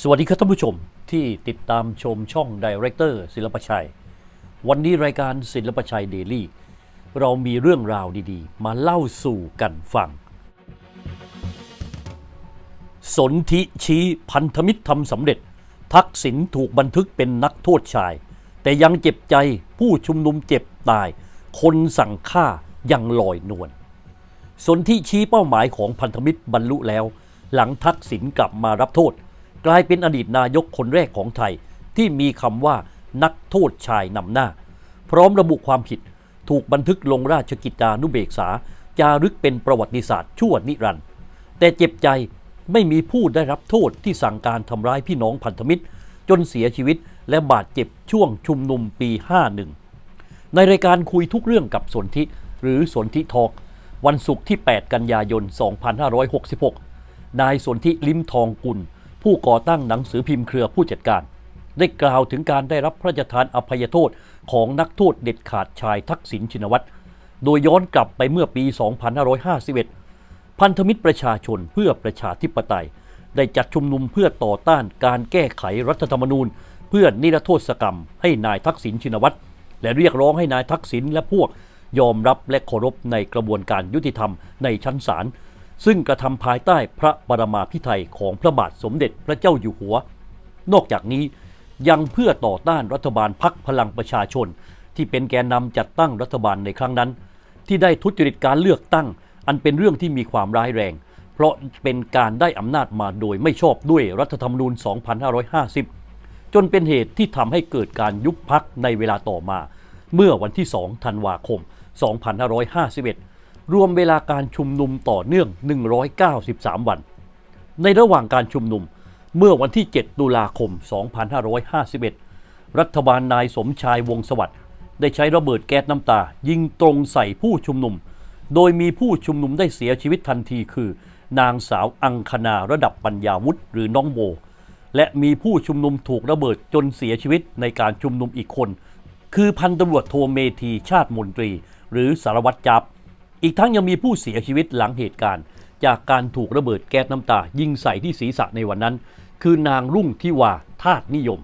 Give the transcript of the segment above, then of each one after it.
สวัสดีครับท่านผู้ชมที่ติดตามชมช่องดีเรคเตอร์ศิลปชัย วันนี้รายการศิลปชัยเดลี่ เรามีเรื่องราวดีๆ มาเล่าสู่กันฟัง สนธิชี้พันธมิตรทำสำเร็จ ทักษิณถูกบันทึกเป็นนักโทษชาย แต่ยังเจ็บใจผู้ชุมนุมเจ็บตาย คนสั่งฆ่ายังลอยนวลสนที่ชี้เป้าหมายของพันธมิตรบรรลุแล้ว หลังทักษิณกลับมารับโทษ กลายเป็นอดีตนายกคนแรกของไทย ที่มีคำว่านักโทษชายนำหน้า พร้อมระบุความผิดถูกบันทึกลงราชกิจจานุเบกษา จารึกเป็นประวัติศาสตร์ชั่วนิรันดร์แต่เจ็บใจไม่มีผู้ได้รับโทษที่สั่งการทำร้ายพี่น้องพันธมิตร จนเสียชีวิตและบาดเจ็บช่วงชุมนุมปี 51 ในรายการคุยทุกเรื่องกับสนธิหรือสนธิทอกวันศุกร์ที่ 8 กันยายน 2566 นายสนธิลิ้มทองกุล ผู้ก่อตั้งหนังสือพิมพ์เครือผู้จัดการ ได้กล่าวถึงการได้รับพระราชทานอภัยโทษของนักโทษเด็ดขาดชายทักษิณชินวัตร โดยย้อนกลับไปเมื่อปี 2551 พันธมิตรประชาชนเพื่อประชาธิปไตย ได้จัดชุมนุมเพื่อต่อต้านการแก้ไขรัฐธรรมนูญ เพื่อนิรโทษกรรม ให้นายทักษิณชินวัตร และเรียกร้องให้นายทักษิณและพวกยอมรับและเคารพในกระบวนการยุติธรรมในชั้นศาล ซึ่งกระทำภายใต้พระบรมาภิไธยของพระบาทสมเด็จพระเจ้าอยู่หัว นอกจากนี้ยังเพื่อต่อต้านรัฐบาลพักพลังประชาชน ที่เป็นแกนนำจัดตั้งรัฐบาลในครั้งนั้น ที่ได้ทุจริตการเลือกตั้ง อันเป็นเรื่องที่มีความร้ายแรง เพราะเป็นการได้อำนาจมาโดยไม่ชอบด้วยรัฐธรรมนูญ 2550 จนเป็นเหตุที่ทำให้เกิดการยุบพักในเวลาต่อมา เมื่อวันที่ 2 ธันวาคม 2551 รวมเวลาการชุมนุมต่อเนื่อง 193 วัน ในระหว่างการชุมนุมเมื่อวันที่ 7 ตุลาคม 2551 รัฐบาลนายสมชายวงศสวัสดิ์ได้ใช้ระเบิดแก๊สน้ำตา ยิงตรงใส่ผู้ชุมนุม โดยมีผู้ชุมนุมได้เสียชีวิตทันทีคือ นางสาวอังคณาระดับปัญญาวุฒิหรือน้องโบและมีผู้ชุมนุมถูกระเบิดจนเสียชีวิตในการชุมนุมอีกคน คือพันตำรวจโทเมธีชาติมนตรี หรือสารวัตรจับ อีกทั้งยังมีผู้เสียชีวิตหลังเหตุการณ์ จากการถูกระเบิดแก๊สน้ำตา ยิงใส่ที่ศีรษะในวันนั้น คือนางรุ่งทิวาทาสนิยม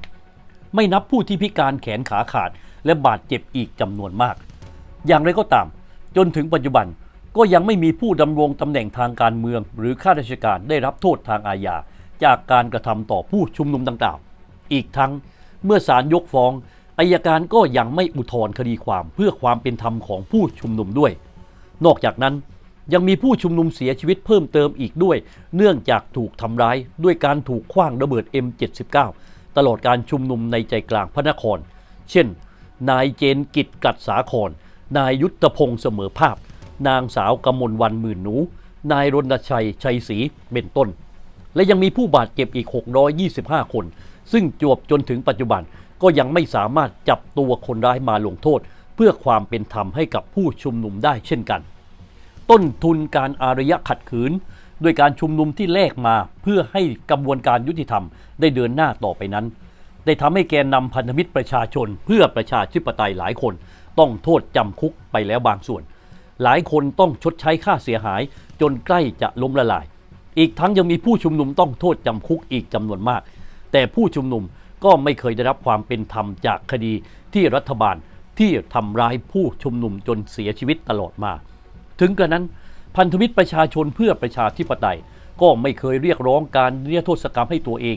ไม่นับผู้ที่พิการแขนขาขาด และบาดเจ็บอีกจำนวนมาก อย่างไรก็ตาม จนถึงปัจจุบันก็ยังไม่มีผู้ดำรงตำแหน่งทางการเมือง หรือข้าราชการได้รับโทษทางอาญาจากการกระทำต่อผู้ชุมนุมต่างๆ อีกทั้งเมื่อศาลยกฟ้องอายการก็ยังไม่อุทธรณ์คดีความเพื่อความเป็นธรรมของผู้ชุมนุมด้วย นอกจากนั้นยังมีผู้ชุมนุมเสียชีวิตเพิ่มเติมอีกด้วย เนื่องจากถูกทำร้ายด้วยการถูกขว้างระเบิด M79 ตลอดการชุมนุมในใจกลางพระนคร เช่น นายเจนกิจกัดสาคร นายยุทธพงศ์เสมอภาพ นางสาวกมลวันหมื่นหนู นายรณชัยชัยศรีเป็นต้น และยังมีผู้บาดเจ็บอีก 625 คน ซึ่งจวบจนถึงปัจจุบันก็ยังไม่สามารถจับตัวคนร้ายมาลงโทษ เพื่อความเป็นธรรมให้กับผู้ชุมนุมได้เช่นกัน ต้นทุนการอารยะขัดขืนด้วยการชุมนุมที่แลกมาเพื่อให้กระบวนการยุติธรรมได้เดินหน้าต่อไปนั้น ได้ทำให้แกนนำพันธมิตรประชาชน เพื่อประชาธิปไตยหลายคน ต้องโทษจำคุกไปแล้วบางส่วน หลายคนต้องชดใช้ค่าเสียหายจนใกล้จะล้มละลาย อีกทั้งยังมีผู้ชุมนุมต้องโทษจำคุกอีกจำนวนมาก แต่ผู้ชุมนุมก็ไม่เคยได้รับความเป็นธรรมจากคดีที่รัฐบาล ที่ทำร้ายผู้ชุมนุมจนเสียชีวิตตลอดมา ถึงกระนั้นพันธมิตรประชาชนเพื่อประชาธิปไตย ก็ไม่เคยเรียกร้องการนิรโทษกรรมให้ตัวเอง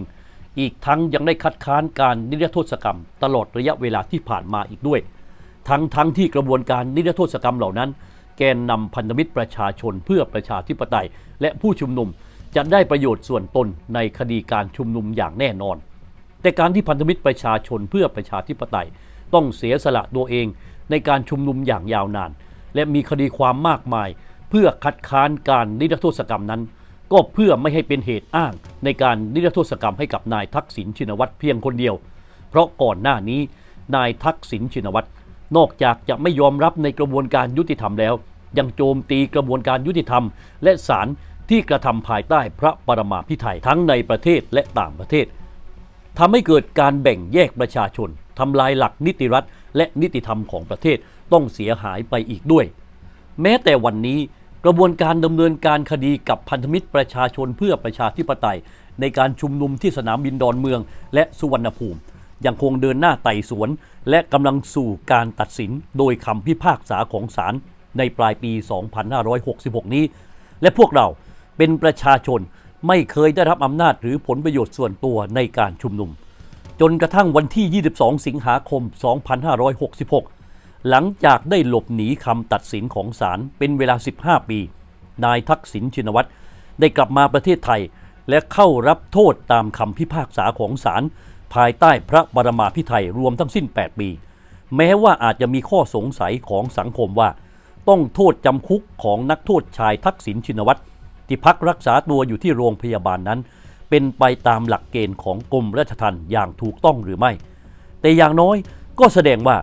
อีกทั้งยังได้คัดค้านการนิรโทษกรรม ตลอดระยะเวลาที่ผ่านมาอีกด้วย ทั้งทั้งที่กระบวนการนิรโทษกรรมเหล่านั้น แกนนำพันธมิตรประชาชนเพื่อประชาธิปไตย และผู้ชุมนุมจะได้ประโยชน์ส่วนตนในคดีการชุมนุมอย่างแน่นอน แต่การที่พันธมิตรประชาชนเพื่อประชาธิปไตย ต้องเสียสละตัวเอง ในการชุมนุมอย่างยาวนาน และมีคดีความมากมาย เพื่อคัดค้านการนิรโทษกรรมนั้น ก็เพื่อไม่ให้เป็นเหตุอ้าง ในการนิรโทษกรรมให้กับนายทักษิณชินวัตรเพียงคนเดียว เพราะก่อนหน้านี้ นายทักษิณชินวัตรนอกจากจะไม่ยอมรับในกระบวนการยุติธรรมแล้ว ยังโจมตีกระบวนการยุติธรรม และศาลที่กระทำภายใต้พระปรมาภิไธยทั้งในประเทศและต่างประเทศ ทำให้เกิดการแบ่งแยกประชาชนทำลายหลักนิติรัฐ และนิติธรรมของประเทศต้องเสียหายไปอีกด้วย แม้แต่วันนี้กระบวนการดำเนินการคดีกับพันธมิตรประชาชนเพื่อประชาธิปไตย ในการชุมนุมที่สนามบินดอนเมือง และสุวรรณภูมิ ยังคงเดินหน้าไต่สวน และกำลังสู่การตัดสินโดยคำพิพากษาของศาลในปลายปี 2566 นี้ และพวกเราเป็นประชาชน ไม่เคยได้รับอำนาจหรือผลประโยชน์ส่วนตัวในการชุมนุม จนกระทั่งวันที่ 22 สิงหาคม 2566 หลังจากได้หลบหนีคำตัดสินของศาลเป็นเวลา 15 ปี นายทักษิณชินวัตรได้กลับมาประเทศไทย และเข้ารับโทษตามคำพิพากษาของศาลภายใต้พระบรมาภิไธยรวมทั้งสิ้น 8 ปี แม้ว่าอาจจะมีข้อสงสัยของสังคมว่า ต้องโทษจำคุกของนักโทษชายทักษิณชินวัตร ที่พักรักษาตัวอยู่ที่โรงพยาบาลนั้น เป็นไปตามหลักเกณฑ์ของกรมราชทัณฑ์อย่างถูกต้องหรือไม่ แต่อย่างน้อยก็แสดงว่า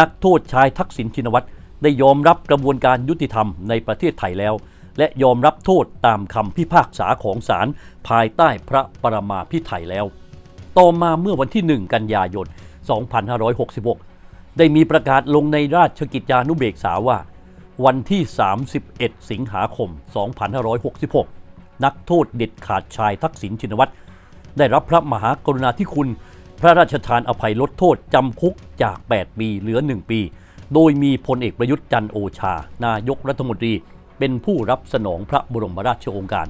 นักโทษชายทักษิณชินวัตรได้ยอมรับกระบวนการยุติธรรมในประเทศไทยแล้ว และยอมรับโทษตามคำพิพากษาของศาลภายใต้พระปรมาภิไธยแล้ว ต่อมาเมื่อวันที่ 1 กันยายน 2566 ได้มีประกาศลงในราชกิจจานุเบกษาว่า วันที่ 31 สิงหาคม 2566 นักโทษเด็ดขาดชายทักษิณชินวัตร ได้รับพระมหากรุณาธิคุณ พระราชทานอภัยลดโทษจำคุกจาก 8 ปีเหลือ 1 ปี โดยมีพลเอกประยุทธ์จันโอชา นายกรัฐมนตรี เป็นผู้รับสนองพระบรมราชโองการ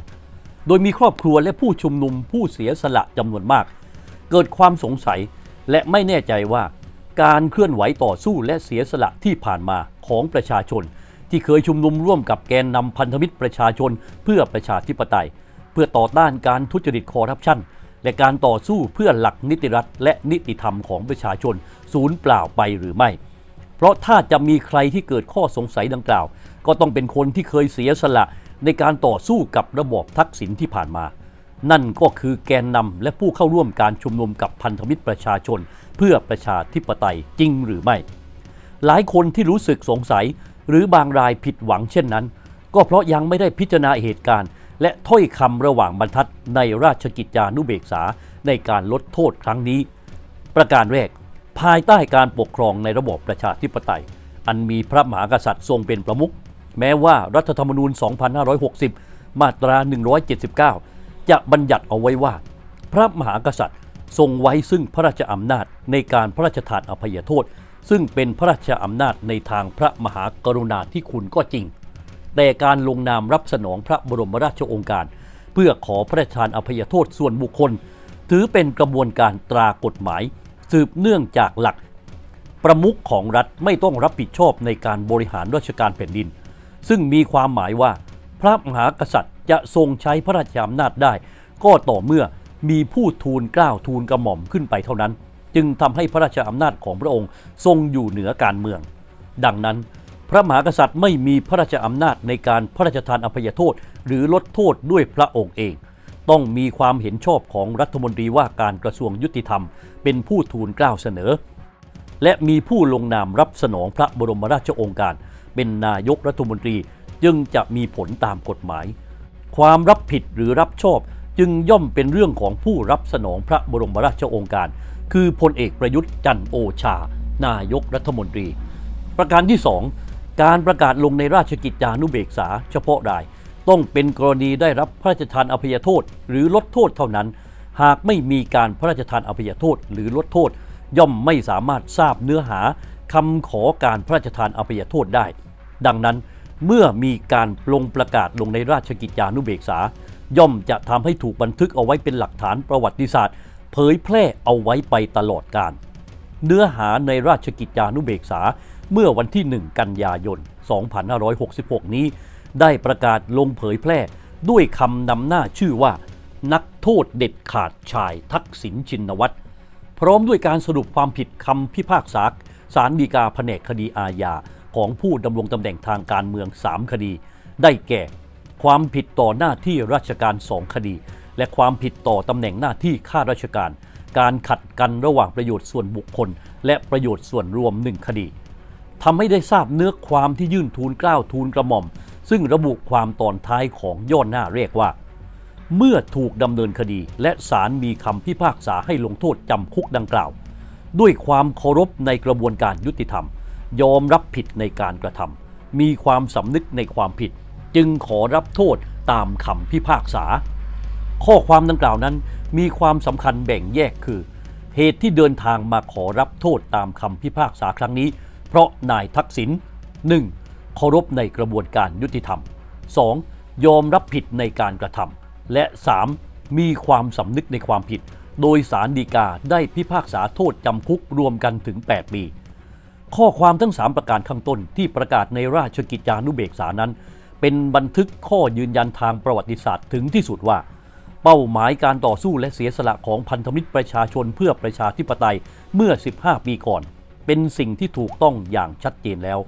โดยมีครอบครัวและผู้ชุมนุมผู้เสียสละจำนวนมาก เกิดความสงสัยและไม่แน่ใจว่า การเคลื่อนไหวต่อสู้และเสียสละที่ผ่านมาของประชาชน ที่เคยชุมนุมร่วมกับแกนนำพันธมิตรประชาชน เพื่อประชาธิปไตย เพื่อต่อต้านการทุจริตคอร์รัปชันและการต่อสู้เพื่อหลักนิติรัฐ และนิติธรรมของประชาชนสูญเปล่าไปหรือไม่ เพราะถ้าจะมีใครที่เกิดข้อสงสัยดังกล่าว ก็ต้องเป็นคนที่เคยเสียสละในการต่อสู้กับระบอบทักษิณที่ผ่านมา นั่นก็คือแกนนำและผู้เข้าร่วมการชุมนุมกับพันธมิตรประชาชน เพื่อประชาธิปไตยจริงหรือไม่ หลายคนที่รู้สึกสงสัย หรือบางรายผิดหวังเช่นนั้น ก็เพราะยังไม่ได้พิจารณาเหตุการณ์ และถ้อยคำระหว่างบรรทัดในราชกิจจานุเบกษาในการลดโทษครั้งนี้ ประการแรก ภายใต้การปกครองในระบบประชาธิปไตย อันมีพระมหากษัตริย์ทรงเป็นประมุขแม้ว่ารัฐธรรมนูญ 2560 มาตรา 179 จะบัญญัติเอาไว้ว่า พระมหากษัตริย์ทรงไว้ซึ่งพระราชอำนาจในการพระราชทานอภัยโทษ ซึ่งเป็นพระราชอำนาจในทางพระมหากรุณาธิคุณก็จริง แต่การลงนามรับสนองพระบรมราชโองการ เพื่อขอพระราชทานอภัยโทษส่วนบุคคล ถือเป็นกระบวนการตรากฎหมาย สืบเนื่องจากหลัก ประมุขของรัฐไม่ต้องรับผิดชอบในการบริหารราชการแผ่นดิน ซึ่งมีความหมายว่า พระมหากษัตริย์จะทรงใช้พระราชอำนาจได้ ก็ต่อเมื่อมีผู้ทูลกล้าวทูลกระหม่อมขึ้นไปเท่านั้น จึงทำให้พระราชอำนาจของพระองค์ทรงอยู่เหนือการเมือง ดังนั้น พระมหากษัตริย์ไม่มีพระราชอำนาจในการพระราชทานอภัยโทษ หรือลดโทษด้วยพระองค์เอง ต้องมีความเห็นชอบของรัฐมนตรีว่าการกระทรวงยุติธรรม เป็นผู้ทูลกล้าวเสนอ และมีผู้ลงนามรับสนองพระบรมราชโองการ เป็นนายกรัฐมนตรีจึงจะมีผลตามกฎหมาย ความรับผิดหรือรับชอบจึงย่อมเป็นเรื่องของผู้รับสนองพระบรมราชโองการ คือพลเอกประยุทธ์จันโอชา นายกรัฐมนตรี ประการที่ 2 การประกาศลงในราชกิจจานุเบกษา เฉพาะราย ต้องเป็นกรณีได้รับพระราชทานอภัยโทษ หรือลดโทษเท่านั้น หากไม่มีการพระราชทานอภัยโทษ หรือลดโทษ ย่อมไม่สามารถทราบเนื้อหาคำขอการพระราชทานอภัยโทษได้ ดังนั้นเมื่อมีการลงประกาศลงในราชกิจจานุเบกษา ย่อมจะทำให้ถูกบันทึกเอาไว้เป็นหลักฐานประวัติศาสตร์ เผยแพร่เอาไว้ไปตลอดกาลเนื้อหาในราชกิจจานุเบกษาเมื่อวันที่ 1 กันยายน 2566 นี้ ได้ประกาศลงเผยแพร่ด้วยคำนำหน้าชื่อว่า นักโทษเด็ดขาดชายทักษิณชินวัตรพร้อมด้วยการสรุปความผิดคำพิพากษาสารดีกาแผนกคดีอาญาของผู้ดำรงตำแหน่งทางการเมือง 3 คดี ได้แก่ ความผิดต่อหน้าที่ราชการ 2 คดี และความผิดต่อตำแหน่งหน้าที่ข้าราชการ การขัดกันระหว่างประโยชน์ส่วนบุคคล และประโยชน์ส่วนรวม1คดีทำให้ได้ทราบเนื้อความที่ยื่นทูลเกล้าทูลกระหม่อม ซึ่งระบุความตอนท้ายของย่อหน้าเรียกว่า เมื่อถูกดำเนินคดี และศาลมีคำพิพากษาให้ลงโทษจำคุกดังกล่าว ด้วยความเคารพในกระบวนการยุติธรรม ยอมรับผิดในการกระทำมีความสำนึกในความผิด จึงขอรับโทษตามคำพิพากษา ข้อความดังกล่าวนั้นมีความสำคัญแบ่งแยกคือ เหตุที่เดินทางมาขอรับโทษตามคำพิพากษาครั้งนี้ เพราะนายทักษิณ 1. เคารพในกระบวนการยุติธรรม 2. ยอมรับผิดในการกระทำและ 3. มีความสำนึกในความผิด โดยสารดีกาได้พิพากษาโทษจำคุกรวมกันถึง 8 ปี ข้อความทั้ง 3 ประการข้างต้นที่ประกาศในราชกิจจานุเบกษานั้น เป็นบันทึกข้อยืนยันทางประวัติศาสตร์ถึงที่สุดว่า เป้าหมายการต่อสู้และเสียสละของพันธมิตรประชาชนเพื่อประชาธิปไตยเมื่อ 15 ปีก่อน เป็นสิ่งที่ถูกต้องอย่างชัดเจนแล้ว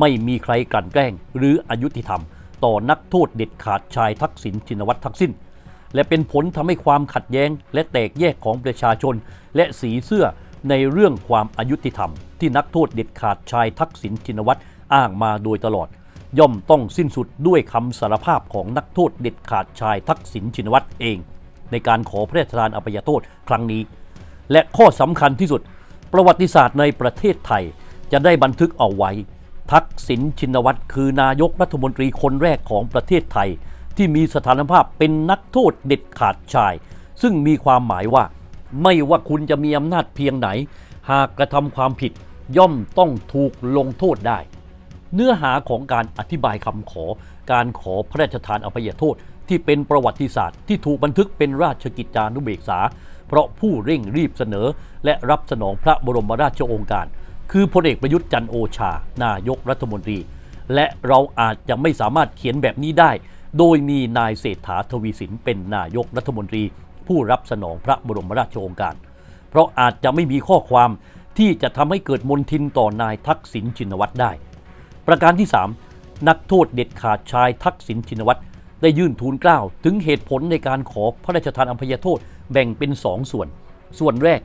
ไม่มีใครกลั่นแกล้ง หรืออยุติธรรม ต่อนักโทษเด็ดขาดชายทักษิณชินวัตรทั้งสิ้น และเป็นผลทำให้ความขัดแย้ง และแตกแยกของประชาชน และสีเสื้อในเรื่องความอายุติธรรม ที่นักโทษเด็ดขาดชายทักษิณชินวัตรอ้างมาโดยตลอด ย่อมต้องสิ้นสุดด้วยคำสารภาพของนักโทษเด็ดขาดชายทักษิณชินวัตรเอง ในการขอพระราชทานอภัยโทษครั้งนี้ และข้อสำคัญที่สุด ประวัติศาสตร์ในประเทศไทยจะได้บันทึกเอาไว้ ทักษิณชินวัตรคือนายกรัฐมนตรีคนแรกของประเทศไทย ที่มีสถานภาพเป็นนักโทษเด็ดขาดชาย ซึ่งมีความหมายว่า ไม่ว่าคุณจะมีอำนาจเพียงไหน หากกระทำความผิดย่อมต้องถูกลงโทษได้ เนื้อหาของการอธิบายคำขอ การขอพระราชทานอภัยโทษ ที่เป็นประวัติศาสตร์ที่ถูกบันทึกเป็นราชกิจจานุเบกษา เพราะผู้เร่งรีบเสนอ และรับสนองพระบรมราชโองการ คือพลเอกประยุทธ์จันโอชา นายกรัฐมนตรี และเราอาจจะไม่สามารถเขียนแบบนี้ได้ โดยมีนายเศรษฐาทวีสินเป็นนายกรัฐมนตรี ผู้รับสนองพระบรมราชโองการ เพราะอาจจะไม่มีข้อความที่จะทำให้เกิดมนทินต่อนายทักษิณชินวัตรได้ ประการที่ 3 นักโทษเด็ดขาดชายทักษิณชินวัตรได้ยื่นทูลเกล้าถึงเหตุผลในการขอพระราชทานอภัยโทษแบ่งเป็นสองส่วน ส่วนแรก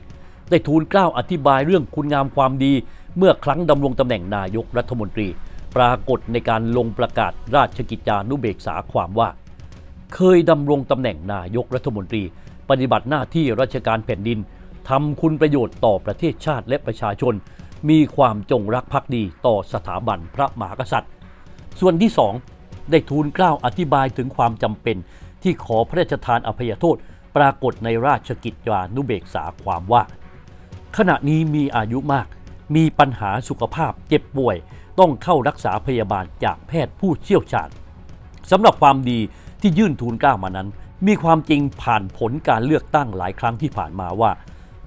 ได้ทูลเกล้าอธิบายเรื่องคุณงามความดี เมื่อครั้งดำรงตำแหน่งนายกรัฐมนตรี ปรากฏในการลงประกาศราชกิจจานุเบกษาความว่า เคยดำรงตำแหน่งนายกรัฐมนตรี ปฏิบัติหน้าที่ราชการแผ่นดินทำคุณประโยชน์ต่อประเทศชาติและประชาชน มีความจงรักภักดีต่อสถาบันพระมหากษัตริย์ ส่วนที่ 2 ได้ทูลเกล้าอธิบายถึงความจำเป็น ที่ขอพระราชทานอภัยโทษปรากฏในราชกิจจานุเบกษาความว่า ขณะนี้มีอายุมาก มีปัญหาสุขภาพเจ็บป่วย ต้องเข้ารักษาพยาบาลจากแพทย์ผู้เชี่ยวชาญสำหรับความดีที่ยื่นทูลเกล้ามานั้น มีความจริงผ่านผลการเลือกตั้งหลายครั้งที่ผ่านมาว่า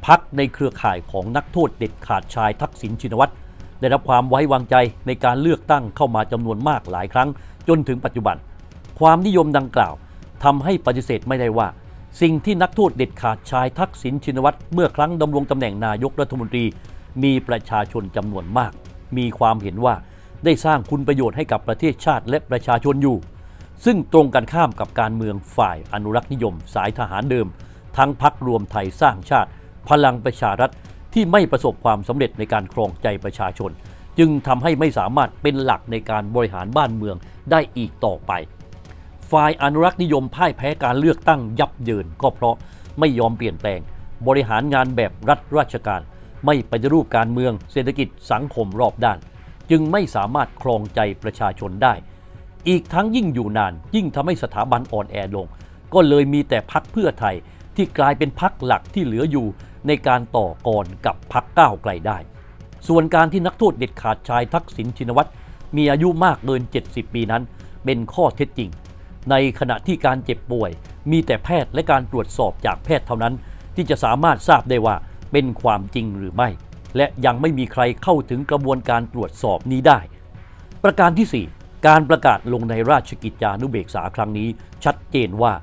พักในเครือข่ายของนักโทษเด็ดขาดชายทักษิณชินวัตรได้รับความไว้วางใจในการเลือกตั้งเข้ามาจำนวนมากหลายครั้ง จนถึงปัจจุบัน ความนิยมดังกล่าวทำให้ปฏิเสธไม่ได้ว่า สิ่งที่นักโทษเด็ดขาดชายทักษิณชินวัตรเมื่อครั้งดำรงตำแหน่งนายกรัฐมนตรี มีประชาชนจำนวนมาก มีความเห็นว่าได้สร้างคุณประโยชน์ให้กับประเทศชาติและประชาชนอยู่ ซึ่งตรงกันข้ามกับการเมืองฝ่ายอนุรักษ์นิยม สายทหารเดิม ทั้งพักรวมไทยสร้างชาติ พลังประชารัฐที่ไม่ประสบความสำเร็จในการครองใจประชาชน จึงทำให้ไม่สามารถเป็นหลักในการบริหารบ้านเมืองได้อีกต่อไป ฝ่ายอนุรักษ์นิยมพ่ายแพ้การเลือกตั้งยับเยินก็เพราะไม่ยอมเปลี่ยนแปลง บริหารงานแบบรัฐราชการ ไม่ปฏิรูปการเมือง เศรษฐกิจสังคมรอบด้าน จึงไม่สามารถครองใจประชาชนได้ อีกทั้งยิ่งอยู่นาน ยิ่งทำให้สถาบันอ่อนแอลง ก็เลยมีแต่พักเพื่อไทยที่กลายเป็นพักหลักที่เหลืออยู่ ในการต่อกรกับพักก้าวไกลได้ ส่วนการที่นักโทษเด็ดขาดชายทักษิณชินวัตรมีอายุมากเกิน 70 ปีนั้น เป็นข้อเท็จจริง ในขณะที่การเจ็บป่วย มีแต่แพทย์และการตรวจสอบจากแพทย์เท่านั้น ที่จะสามารถทราบได้ว่าเป็นความจริงหรือไม่ และยังไม่มีใครเข้าถึงกระบวนการตรวจสอบนี้ได้ ประการที่ 4 การประกาศลงในราชกิจจานุเบกษาครั้งนี้ ชัดเจนว่า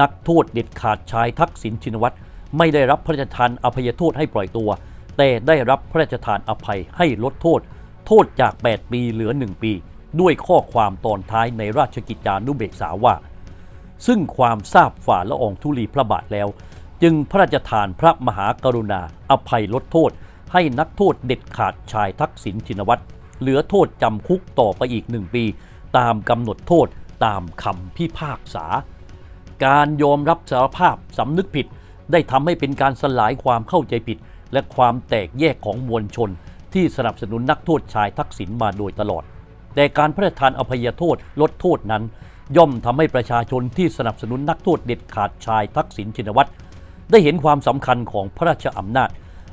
นักโทษเด็ดขาดชายทักษิณชินวัตร ไม่ได้รับพระราชทานอภัยโทษให้ปล่อยตัว แต่ได้รับพระราชทานอภัยให้ลดโทษ โทษจาก 8 ปีเหลือ 1 ปี ด้วยข้อความตอนท้ายในราชกิจจานุเบกษาว่า ซึ่งความทราบฝ่าละองธุลีพระบาทแล้ว จึงพระราชทานพระมหากรุณาอภัยลดโทษ ให้นักโทษเด็ดขาดชายทักษิณชินวัตรเหลือโทษจำคุกต่อไปอีกหนึ่งปี ตามกำหนดโทษตามคำพิพากษา การยอมรับสารภาพสำนึกผิด ได้ทำให้เป็นการสลายความเข้าใจผิด และความแตกแยกของมวลชน ที่สนับสนุนนักโทษชายทักษิณมาโดยตลอด แต่การพระราชทานอภัยโทษลดโทษนั้น ย่อมทำให้ประชาชนที่สนับสนุนนักโทษเด็ดขาดชายทักษิณชินวัตรได้เห็นความสำคัญของพระราชอำนาจ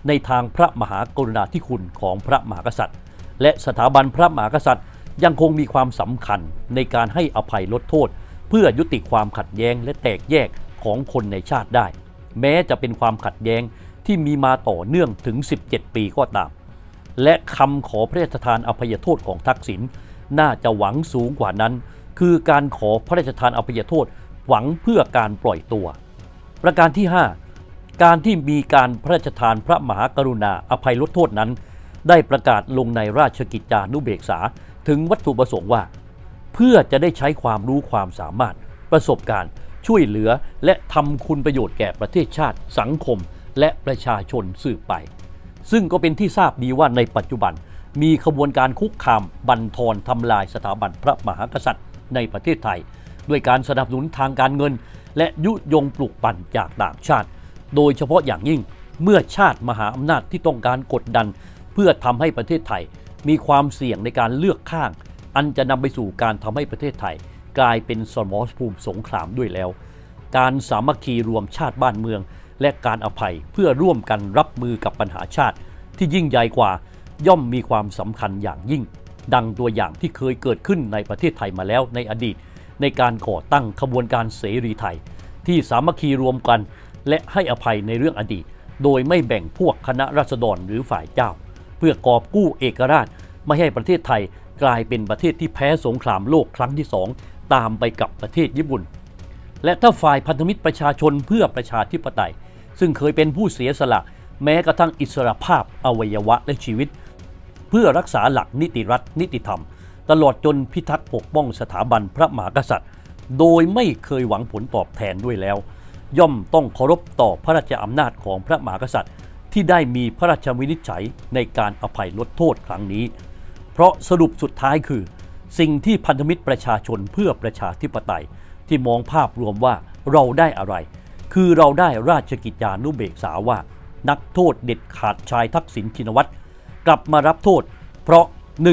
ในทางพระมหากรุณาธิคุณของพระมหากษัตริย์ และสถาบันพระมหากษัตริย์ ยังคงมีความสำคัญในการให้อภัยลดโทษ เพื่อยุติความขัดแย้งและแตกแยกของคนในชาติได้ แม้จะเป็นความขัดแย้งที่มีมาต่อเนื่องถึง 17 ปีก็ตาม และคำขอพระราชทานอภัยโทษของทักษิณน่าจะหวังสูงกว่านั้น คือการขอพระราชทานอภัยโทษหวังเพื่อการปล่อยตัว ประการที่ 5 การที่มีการพระราชทานพระมหากรุณาอภัยลดโทษนั้น ได้ประกาศลงในราชกิจจานุเบกษาถึงวัตถุประสงค์ว่า เพื่อจะได้ใช้ความรู้ความสามารถประสบการณ์ ช่วยเหลือและทำคุณประโยชน์แก่ประเทศชาติ สังคม และประชาชนสืบไป ซึ่งก็เป็นที่ทราบดีว่าในปัจจุบัน มีขบวนการคุกคามบันทอนทำลายสถาบันพระมหากษัตริย์ ในประเทศไทย ด้วยการสนับสนุนทางการเงิน และยุยงปลุกปั่นจากต่างชาติ โดยเฉพาะอย่างยิ่งเมื่อชาติมหาอำนาจที่ต้องการกดดัน เพื่อทำให้ประเทศไทย มีความเสี่ยงในการเลือกข้าง อันจะนำไปสู่การทำให้ประเทศไทย กลายเป็นสมรภูมิสงครามด้วยแล้ว การสามัคคีรวมชาติบ้านเมือง และการอภัยเพื่อร่วมกันรับมือกับปัญหาชาติ ที่ยิ่งใหญ่กว่าย่อมมีความสำคัญอย่างยิ่ง ดังตัวอย่างที่เคยเกิดขึ้นในประเทศไทยมาแล้วในอดีต ในการก่อตั้งขบวนการเสรีไทย ที่สามัคคีรวมกัน และให้อภัยในเรื่องอดีต โดยไม่แบ่งพวกคณะราษฎรหรือฝ่ายเจ้า เพื่อกอบกู้เอกราชไม่ให้ประเทศไทยกลายเป็นประเทศที่แพ้สงครามโลกครั้งที่สอง ตามไปกับประเทศญี่ปุ่น และถ้าฝ่ายพันธมิตรประชาชนเพื่อประชาธิปไตย ซึ่งเคยเป็นผู้เสียสละแม้กระทั่งอิสรภาพอวัยวะและชีวิต เพื่อรักษาหลักนิติรัฐนิติธรรม ตลอดจนพิทักษ์ปกป้องสถาบันพระมหากษัตริย์ โดยไม่เคยหวังผลตอบแทนด้วยแล้ว ย่อมต้องเคารพต่อพระราชอำนาจของพระมหากษัตริย์ ที่ได้มีพระราชวินิจฉัยในการอภัยลดโทษครั้งนี้ เพราะสรุปสุดท้ายคือ สิ่งที่พันธมิตรประชาชนเพื่อประชาธิปไตย ที่มองภาพรวมว่าเราได้อะไร คือเราได้ราชกิจจานุเบกษาว่า นักโทษเด็ดขาดชายทักษิณชินวัตรกลับมารับโทษ เพราะ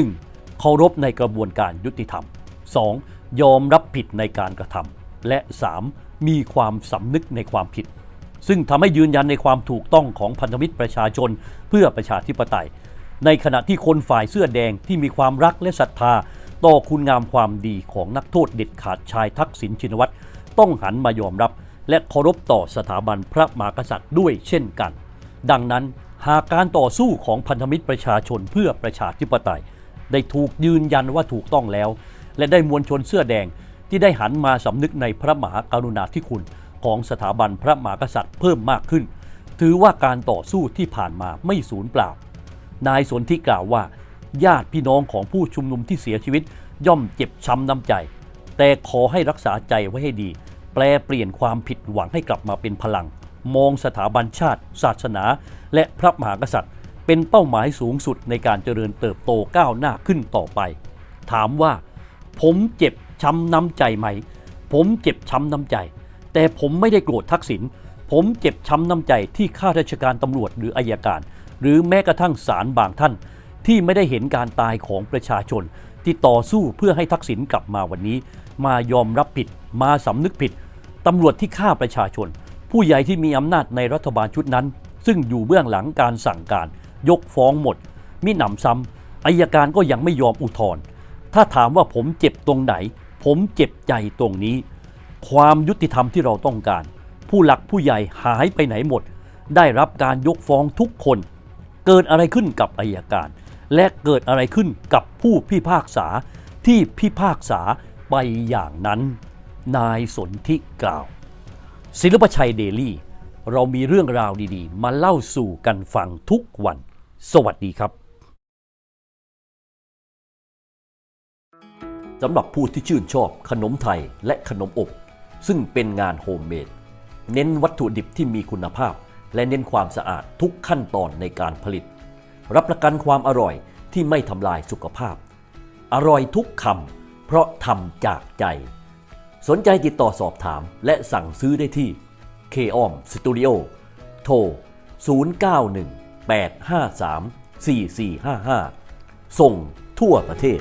1. เคารพในกระบวนการยุติธรรม 2. ยอมรับผิดในการกระทำและ 3. มีความสำนึกในความผิด ซึ่งทำให้ยืนยันในความถูกต้องของพันธมิตรประชาชนเพื่อประชาธิปไตย ในขณะที่คนฝ่ายเสื้อแดงที่มีความรักและศรัทธา ต่อคุณงามความดีของนักโทษเด็ดขาดชายทักษิณชินวัตรต้องหันมายอมรับ และเคารพต่อสถาบันพระมหากษัตริย์ด้วยเช่นกัน ดังนั้นหากการต่อสู้ของพันธมิตรประชาชนเพื่อประชาธิปไตย ได้ถูกยืนยันว่าถูกต้องแล้ว และได้มวลชนเสื้อแดงที่ได้หันมาสำนึกในพระมหากรุณาธิคุณของสถาบันพระมหากษัตริย์เพิ่มมากขึ้น ถือว่าการต่อสู้ที่ผ่านมาไม่สูญเปล่า นายสนธิกล่าวว่า ญาติพี่น้องของผู้ชุมนุมที่เสียชีวิต ย่อมเจ็บช้ำน้ำใจ แต่ขอให้รักษาใจไว้ให้ดี แปลเปลี่ยนความผิดหวังให้กลับมาเป็นพลัง มองสถาบันชาติ ศาสนา และพระมหากษัตริย์ เป็นเป้าหมายสูงสุดในการเจริญเติบโตก้าวหน้าขึ้นต่อไป ถามว่า ผมเจ็บช้ำน้ำใจไหม ผมเจ็บช้ำน้ำใจ แต่ผมไม่ได้โกรธทักษิณผมเจ็บช้ำน้ำใจที่ข้าราชการตำรวจหรืออายการ หรือแม้กระทั่งศาลบางท่าน ที่ไม่ได้เห็นการตายของประชาชน ที่ต่อสู้เพื่อให้ทักษิณกลับมาวันนี้ มายอมรับผิด มาสำนึกผิดตำรวจที่ฆ่าประชาชน ผู้ใหญ่ที่มีอำนาจในรัฐบาลชุดนั้น ซึ่งอยู่เบื้องหลังการสั่งการ ยกฟ้องหมด มิหนำซ้ำอายการก็ยังไม่ยอมอุทธรณ์ถ้าถามว่าผมเจ็บตรงไหน ผมเจ็บใจตรงนี้ ความยุติธรรมที่เราต้องการ ผู้หลักผู้ใหญ่หายไปไหนหมด ได้รับการยกฟ้องทุกคน เกิดอะไรขึ้นกับอายการ และเกิดอะไรขึ้นกับผู้พิพากษาที่พิพากษาไปอย่างนั้น นายสนธิกล่าว ศิลปชัยเดลี่ เรามีเรื่องราวดีๆ มาเล่าสู่กันฟังทุกวัน สวัสดีครับสำหรับผู้ที่ชื่นชอบขนมไทยและขนมอบ ซึ่งเป็นงานโฮมเมดเน้นวัตถุดิบที่มีคุณภาพ และเน้นความสะอาดทุกขั้นตอนในการผลิต รับประกันความอร่อยที่ไม่ทำลายสุขภาพ อร่อยทุกคำเพราะทำจากใจ สนใจติดต่อสอบถามและสั่งซื้อได้ที่ k o m Studio โทร 091 853 4455 ส่งทั่วประเทศ